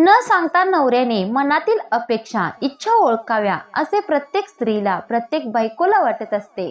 न सांगता नवऱ्याने मनातील अपेक्षा इच्छा ओळखाव्या असे प्रत्येक स्त्रीला प्रत्येक बायकोला वाटत असते.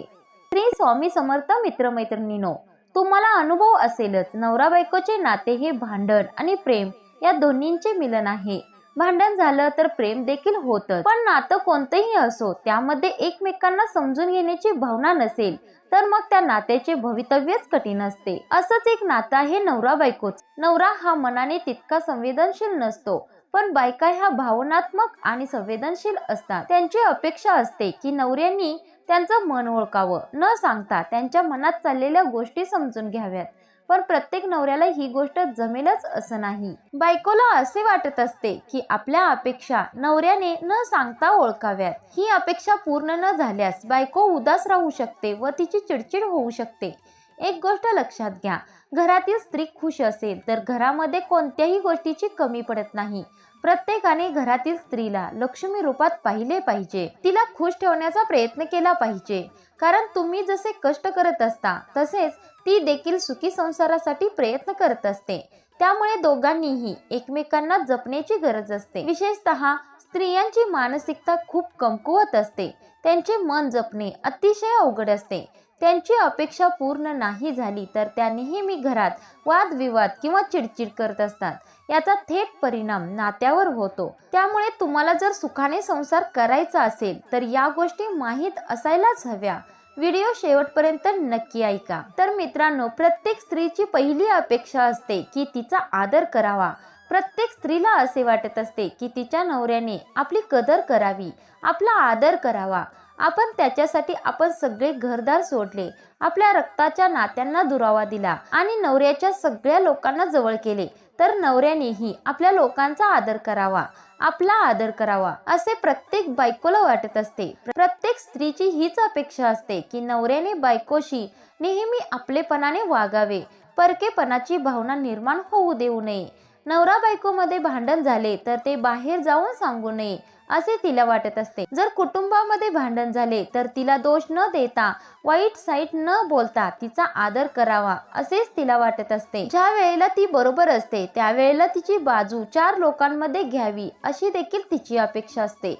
श्री स्वामी समर्थ मित्रमैत्रिणीनो तुम्हाला अनुभव असेलच नवरा बायकोचे नाते हे भांडण आणि प्रेम या दोन्हींचे मिलन आहे. भांडण झालं तर प्रेम देखील होतं पण नातं कोणतंही असो त्यामध्ये एकमेकांना समजून घेण्याची भावना नसेल तर मग त्या नात्याचे भवितव्यच कठीण असते. असंच एक नातं आहे नवरा बायकोच. नवरा हा मनाने तितका संवेदनशील नसतो पण बायका ह्या भावनात्मक आणि संवेदनशील असतात. त्यांची अपेक्षा असते की नवऱ्यांनी त्यांचं मन ओळखावं. न सांगता त्यांच्या मनात चाललेल्या गोष्टी समजून घ्याव्यात. पण प्रत्येक नवऱ्याला ही गोष्ट जमेलच असं नाही. बायकोला असे वाटत असते की आपल्या अपेक्षा नवऱ्याने न सांगता ओळखाव्यात. ही अपेक्षा पूर्ण न झाल्यास बायको उदास राहू शकते व तिची चिडचिड होऊ शकते. एक गोष्ट लक्षात घ्या. घरातील स्त्री खुश असेल तर घरामध्ये कोणत्याही गोष्टीची कमी पडत नाही. प्रत्येकाने घरातील स्त्रीला लक्ष्मी रूपात पाहिले पाहिजे. तिला खुश ठेवण्याचा प्रयत्न केला पाहिजे. कारण तुम्ही जसे कष्ट करत असता तसेच ती देखील सुखी संसारासाठी प्रयत्न करत असते. त्यामुळे दोघांनीही एकमेकांना जपण्याची गरज असते. विशेषतः स्त्रियांची मानसिकता खूप कमकुवत असते. त्यांचे मन जपणे अतिशय अवघड असते. त्यांची अपेक्षा पूर्ण नाही झाली तर त्या नेहमी घरात वादविवाद किंवा चिडचिड करत असतात. याचा थेट परिणाम नात्यावर होतो. त्यामुळे तुम्हाला जर सुखाने संसार करायचा असेल तर या गोष्टी माहीत असायलाच हव्या. व्हिडिओ शेवटपर्यंत नक्की ऐका. तर मित्रांनो प्रत्येक स्त्रीची पहिली अपेक्षा असते की तिचा आदर करावा. प्रत्येक स्त्रीला असे वाटत असते की तिच्या नवऱ्याने आपली कदर करावी आपला आदर करावा. आपण त्याच्यासाठी आपण सगळे घरदार सोडले. आपल्या रक्ताच्या नात्यांना दुरावा दिला आणि नवऱ्याच्या सगळ्या लोकांना जवळ केले. तर नवऱ्यानेही आपल्या लोकांचा आदर करावा. आपला आदर करावा असे प्रत्येक बायकोला वाटत असते. प्रत्येक स्त्रीची हीच अपेक्षा असते की नवऱ्याने बायकोशी नेहमी आपलेपणाने वागावे. परकेपणाची भावना निर्माण होऊ देऊ नये. नवरा बायकोमध्ये भांडण झाले तर ते बाहेर जाऊन सांगू नये असे तिला वाटत असते. जर कुटुंबामध्ये भांडण झाले तर तिला दोष न देता वाईट साईट न बोलता तिचा आदर करावा असेच तिला वाटत असते. ज्या वेळेला ती बरोबर असते त्यावेळेला तिची बाजू चार लोकांमध्ये घ्यावी अशी देखील तिची अपेक्षा असते.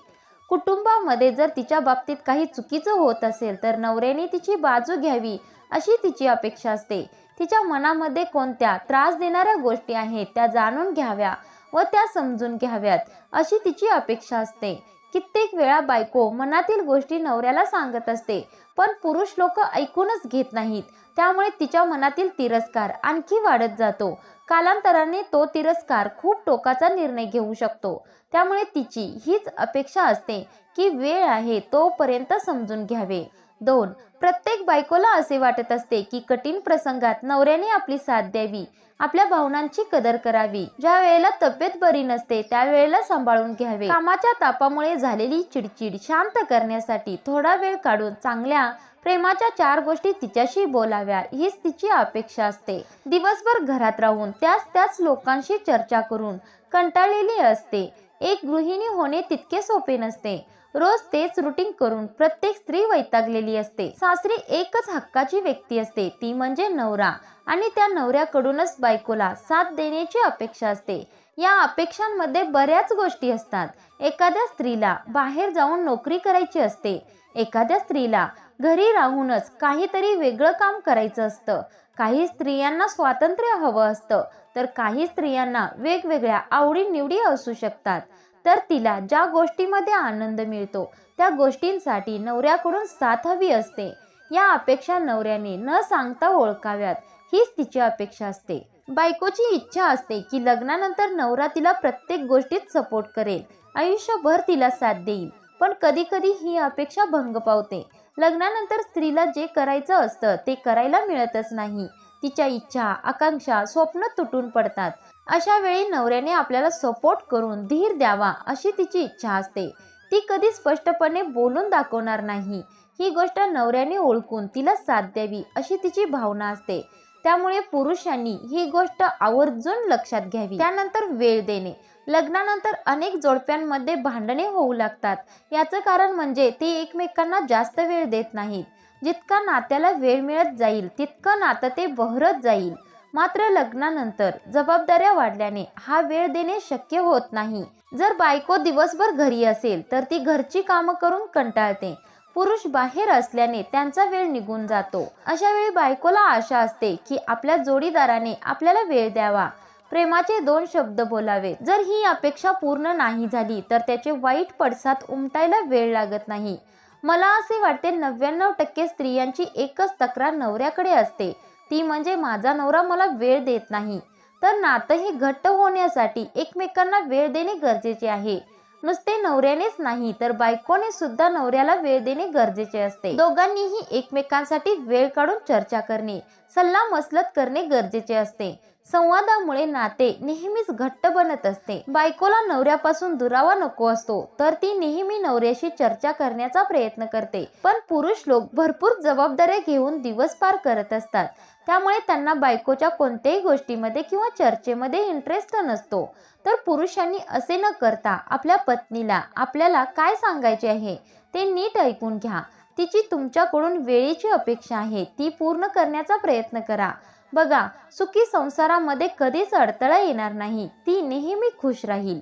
कुटुंबामध्ये जर तिच्या बाबतीत काही चुकीचं होत असेल तर नवऱ्याने तिची बाजू घ्यावी अशी तिची अपेक्षा असते. तिच्या मनामध्ये कोणत्या त्रास देणाऱ्या गोष्टी आहेत त्या जाणून घ्याव्या व त्या समजून घ्याव्यात अशी तिची अपेक्षा असते. कित्येक वेळा बायको मनातील गोष्टी नवऱ्याला सांगत असते पण पुरुष लोक ऐकूनच घेत नाहीत. त्यामुळे तिच्या मनातील तिरस्कार आणखी वाढत जातो. कालांतराने तो तिरस्कार खूप टोकाचा निर्णय घेऊ शकतो. त्यामुळे तिची हीच अपेक्षा असते की वेळ आहे तोपर्यंत समजून घ्यावे. दोन. प्रत्येक बायकोला असे वाटत असते की कठीण प्रसंगात नवऱ्याने आपली साथ द्यावी आपल्या भावनांची कदर करावी. ज्या वेळेला तब्येत बरी नसते त्यावेळेला सांभाळून घ्यावे. कामाच्या तापामुळे झालेली चिडचिड शांत करण्यासाठी थोडा वेळ काढून चांगल्या प्रेमाच्या चार गोष्टी तिच्याशी बोलाव्या हीच तिची अपेक्षा असते. दिवसभर घरात राहून त्याच त्याच लोकांशी चर्चा करून कंटाळलेली असते. एक गृहिणी होणे तितके सोपे नसते. रोज तेच रुटीन करून प्रत्येक स्त्री वैतागलेली असते. सासरी एकच हक्काची व्यक्ती असते. ती म्हणजे नवरा आणि त्या नवऱ्याकडूनच बायकोला साथ देण्याची अपेक्षा असते. या अपेक्षांमध्ये बऱ्याच गोष्टी असतात. एखाद्या स्त्रीला बाहेर जाऊन नोकरी करायची असते. एखाद्या स्त्रीला घरी राहूनच काहीतरी वेगळं काम करायचं असतं. काही स्त्रियांना स्वातंत्र्य हवं असतं तर काही स्त्रियांना वेगवेगळ्या आवडीनिवडी असू शकतात. तर तिला ज्या गोष्टीमध्ये आनंद मिळतो त्या गोष्टींसाठी नवऱ्याकडून साथ हवी असते. या अपेक्षा नवऱ्याने न सांगता ओळखाव्यात हीच तिची अपेक्षा असते. बायकोची इच्छा असते की लग्नानंतर नवरा तिला प्रत्येक गोष्टीत सपोर्ट करेल. आयुष्यभर तिला साथ देईल पण कधी कधी ही अपेक्षा भंग पावते. लग्नानंतर स्त्रीला जे करायचं असतं ते करायला मिळतच नाही. तिच्या इच्छा आकांक्षा स्वप्न तुटून पडतात. अशा वेळी नवऱ्याने आपल्याला सपोर्ट करून धीर द्यावा अशी तिची इच्छा असते. ती कधी स्पष्टपणे बोलून दाखवणार नाही. ही गोष्ट नवऱ्याने ओळखून तिला साथ द्यावी अशी तिची भावना असते. त्यामुळे पुरुषांनी ही गोष्ट आवर्जून लक्षात घ्यावी. त्यानंतर वेळ देणे. लग्नानंतर अनेक जोडप्यांमध्ये भांडणे होऊ लागतात. याचं कारण म्हणजे ते एकमेकांना जास्त वेळ देत नाहीत. जितका नात्याला वेळ मिळत जाईल तितकं नातं ते बहरत जाईल. मात्र लग्नानंतर जबाबदाऱ्या वाढल्याने हा वेळ देणे शक्य होत नाही. जर बायको दिवसभर घरी असेल तर ती घरची कामं करून कंटाळते. पुरुष बाहेर असल्याने त्यांचा वेळ निघून जातो. अशा वेळी बायकोला आशा असते की आपल्या जोडीदाराने आपल्याला वेळ द्यावा. प्रेमाचे दोन शब्द बोलावे. जर ही अपेक्षा पूर्ण नाही झाली तर त्याचे वाईट पडसाद उमटायला वेळ लागत नाही. मला असे वाटते नव्याण्णव टक्के स्त्रियांची एकच तक्रार नवऱ्याकडे असते. ती म्हणजे माझा नवरा मला वेळ देत नाही. तर नातं हे घट्ट होण्यासाठी एकमेकांना वेळ देणे गरजेचे आहे. नुसते नवऱ्यानेच नाही तर बायकोने सुद्धा नवऱ्याला वेळ देणे गरजेचे असते. दोघांनीही एकमेकांसाठी वेळ काढून चर्चा करणे सल्ला मसलत करणे गरजेचे असते. संवादामुळे नाते नेहमीच घट्ट बनत असते. बायकोला नवऱ्यापासून दुरावा नको असतो तर ती नेहमी नवऱ्याशी चर्चा करण्याचा प्रयत्न करते. पण पुरुष लोक भरपूर जबाबदाऱ्या घेऊन दिवस पार करत असतात. त्यामुळे त्यांना बायकोच्या कोणत्याही गोष्टीमध्ये किंवा चर्चेमध्ये इंटरेस्ट नसतो. तर पुरुषांनी असे न करता आपल्या पत्नीला आपल्याला काय सांगायचे आहे ते नीट ऐकून घ्या. तिची तुमच्याकडून वेळेची अपेक्षा आहे ती पूर्ण करण्याचा प्रयत्न करा. बघा सुखी संसारामध्ये कधीच अडथळा येणार नाही. ती नेहमी खुश राहील.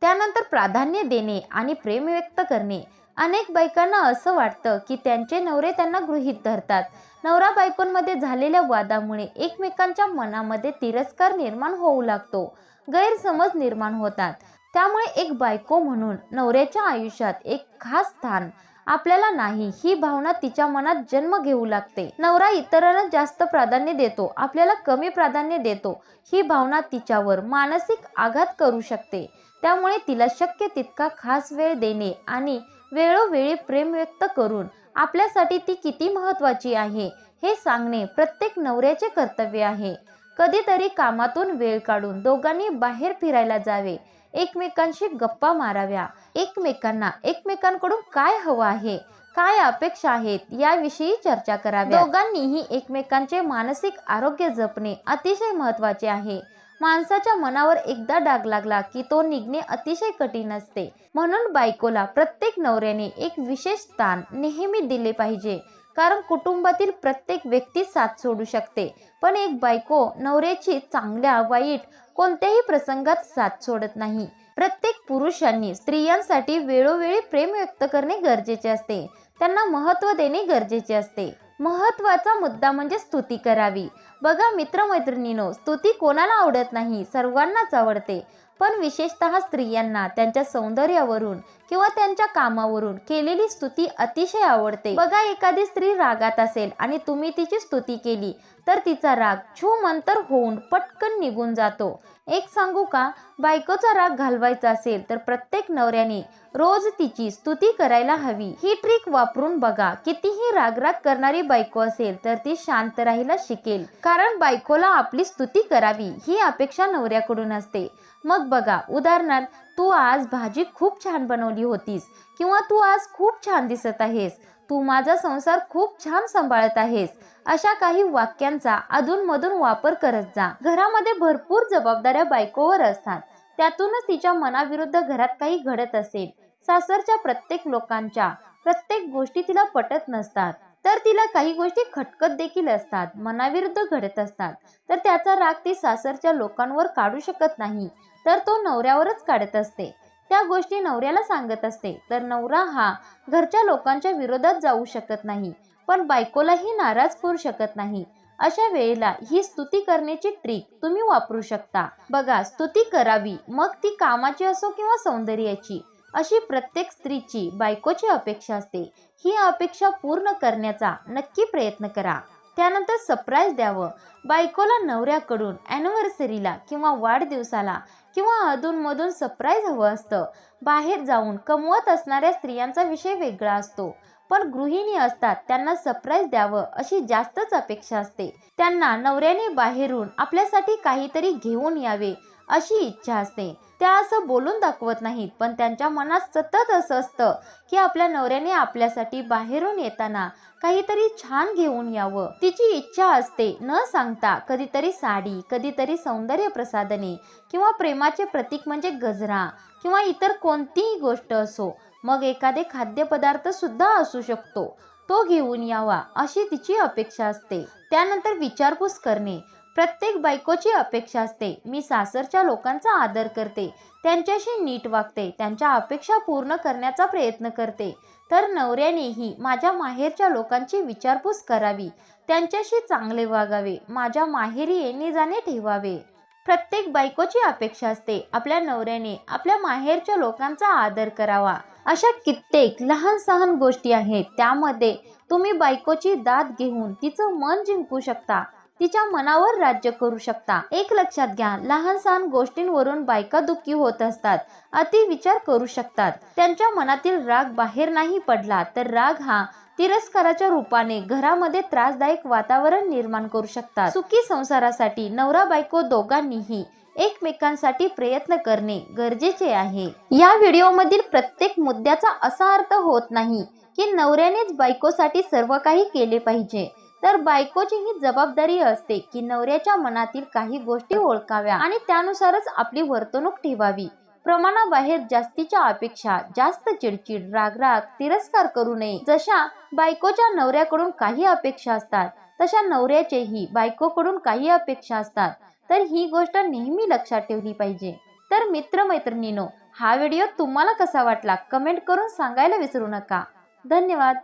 त्यानंतर प्राधान्य देणे आणि प्रेम व्यक्त करणे. अनेक बायकांना असं वाटतं की त्यांचे नवरे त्यांना गृहीत धरतात. नवरा बायकोंमध्ये झालेल्या वादामुळे एकमेकांच्या मनामध्ये तिरस्कार निर्माण होऊ लागतो. गैरसमज निर्माण होतात. त्यामुळे एक बायको म्हणून नवऱ्याच्या आयुष्यात एक खास स्थान आपल्याला नाही ही भावना तिच्या मनात जन्म घेऊ लागते. नवरा इतरांना जास्त प्राधान्य देतो आपल्याला कमी प्राधान्य देतो. ही भावना तिच्यावर मानसिक आघात करू शकते. त्यामुळे तिला शक्य तितका खास वेळ देणे आणि वेळोवेळी प्रेम व्यक्त करून आपल्यासाठी ती किती महत्वाची आहे हे सांगणे प्रत्येक नवऱ्याचे कर्तव्य आहे. कधीतरी कामातून वेळ काढून दोघांनी बाहेर फिरायला जावे. एकमेकांशी गप्पा माराव्या. एकमेकांना एकमेकांकडून काय हवं आहे? काय अपेक्षा आहेत? याविषयी चर्चा करावी दोघांनीही एकमेकांचे मानसिक आरोग्य जपणे अतिशय महत्त्वाचे आहे. माणसाच्या मनावर एकदा डाग लागला की तो निघणे अतिशय कठीण असते. म्हणून बायकोला प्रत्येक नवऱ्याने एक विशेष स्थान नेहमी दिले पाहिजे. कारण कुटुंबातील प्रत्येक व्यक्ती साथ सोडू शकते. पण एक बायको नवऱ्याची चांगल्या वाईट कोणत्याही प्रसंगात साथ सोडत नाही. प्रत्येक पुरुषांनी स्त्रियांसाठी वेळोवेळी प्रेम व्यक्त करणे गरजेचे असते. त्यांना महत्त्व देणे गरजेचे असते. महत्त्वाचा मुद्दा म्हणजे स्तुती करावी. बघा मित्रमैत्रिणीनो स्तुती कोणाला आवडत नाही? सर्वांनाच आवडते. पण विशेषतः स्त्रियांना त्यांच्या सौंदर्यावरून किंवा त्यांच्या कामावरून केलेली स्तुती अतिशय आवडते. बघा एखादी स्त्री रागात असेल आणि तुम्ही तिची स्तुती केली तर तिचा राग छू मंतर होऊन पटकन निघून जातो. एक सांगू का? बायकोचा राग घालवायचा असेल तर प्रत्येक नवऱ्याने रोज तिची स्तुती करायला हवी. ही ट्रिक वापरून बघा. कितीही रागराग करणारी बायको असेल तर ती शांत राहायला शिकेल. कारण बायकोला आपली स्तुती करावी ही अपेक्षा नवऱ्याकडून असते. मग बघा उदाहरणार्थ तू आज भाजी खूप छान बनवली होतीस किंवा तू आज खूप छान दिसत आहेस. तू माझा संसार खूप छान सांभाळत आहेस. अशा काही वाक्यांचा अधूनमधून वापर करत जा. घरामध्ये भरपूर जबाबदाऱ्या बायकोवर असतात. त्यातूनच तिच्या मनाविरुद्ध घरात काही घडत असेल. सासरच्या प्रत्येक लोकांच्या प्रत्येक गोष्टी तिला पटत नसतात. तर तिला काही गोष्टी खटकत देखील असतात. मनाविरुद्ध घडत असतात. तर त्याचा राग ती सासरच्या लोकांवर काढू शकत नाही. तर तो नवऱ्यावरच काढत असते. त्या गोष्टी नवऱ्याला सांगत असते. तर नवरा हा घरच्या लोकांच्या विरोधात जाऊ शकत नाही पण बायकोलाही नाराज करू शकत नाही. अशा वेळेला ही स्तुती करण्याची ट्रिक तुम्ही वापरू शकता. बघा स्तुती करावी मग ती कामाची असो किंवा सौंदर्याची अशी प्रत्येक स्त्रीची बायकोची अपेक्षा असते. ही अपेक्षा पूर्ण करण्याचा नक्की प्रयत्न करा. त्यानंतर सरप्राईज द्यावं. बायकोला नवऱ्याकडून ॲनिव्हर्सरीला किंवा वाढदिवसाला किंवा अधूनमधून सरप्राईज हवं असतं. बाहेर जाऊन कमवत असणाऱ्या स्त्रियांचा विषय वेगळा असतो. पण गृहिणी असतात त्यांना सरप्राईज द्यावं अशी जास्तच अपेक्षा असते. त्यांना नवऱ्याने बाहेरून आपल्यासाठी काहीतरी घेऊन यावे अशी इच्छा असते. त्या असं बोलून दाखवत नाहीत. पण त्यांच्या मनात सतत असं असतं की आपल्या नवऱ्याने आपल्यासाठी बाहेरून येताना काहीतरी छान घेऊन यावं. तिची इच्छा असते न सांगता कधीतरी साडी कधीतरी सौंदर्य प्रसाधने किंवा प्रेमाचे प्रतीक म्हणजे गजरा किंवा इतर कोणतीही गोष्ट असो. मग एखादे खाद्यपदार्थ सुद्धा असू शकतो. तो घेऊन यावा अशी तिची अपेक्षा असते. त्यानंतर विचारपूस करणे. प्रत्येक बायकोची अपेक्षा असते. मी सासरच्या लोकांचा आदर करते. त्यांच्याशी नीट वागते. त्यांच्या अपेक्षा पूर्ण करण्याचा प्रयत्न करते. तर नवऱ्यानेही माझ्या माहेरच्या लोकांची विचारपूस करावी. त्यांच्याशी चांगले वागावे. माझ्या माहेरी येणे जाणे ठेवावे. प्रत्येक बायकोची अपेक्षा असते. आपल्या नवऱ्याने आपल्या माहेरच्या लोकांचा आदर करावा. अशा कित्येक लहान सहान गोष्टी आहेत. त्यामध्ये तुम्ही बायकोची दाद घेऊन तिचं मन जिंकू शकता. तिच्या मनावर राज्य करू शकता. एक लक्षात घ्या लहान सहान गोष्टींवरून बायका दुःखी होत असतात अति विचार करू शकतात. त्यांच्या मनातील राग बाहेर नाही पडला तर राग हा तिरस्काराच्या रूपाने घरामध्ये त्रासदायक वातावरण निर्माण करू शकतात. सुखी संसारासाठी नवरा बायको दोघांनीही एकमेकांसाठी प्रयत्न करणे गरजेचे आहे. या व्हिडिओमधील प्रत्येक मुद्द्याचा असा अर्थ होत नाही की नवऱ्यानेच बायकोसाठी सर्व काही केले पाहिजे. तर बायकोची ही जबाबदारी असते की नवऱ्याच्या मनातील काही गोष्टी ओळखाव्या आणि त्यानुसारच आपली वर्तणूक ठेवावी. प्रमाणाबाहेर जास्तीच्या अपेक्षा जास्त चिडचिड रागराग तिरस्कार करू नये. जशा बायकोच्या नवऱ्याकडून काही अपेक्षा असतात तशा नवऱ्याचेही बायकोकडून काही अपेक्षा असतात. तर ही गोष्ट नेहमी लक्षात ठेवली पाहिजे. तर मित्रमैत्रिणीनो हा व्हिडिओ तुम्हाला कसा वाटला? कमेंट करून सांगायला विसरू नका. धन्यवाद.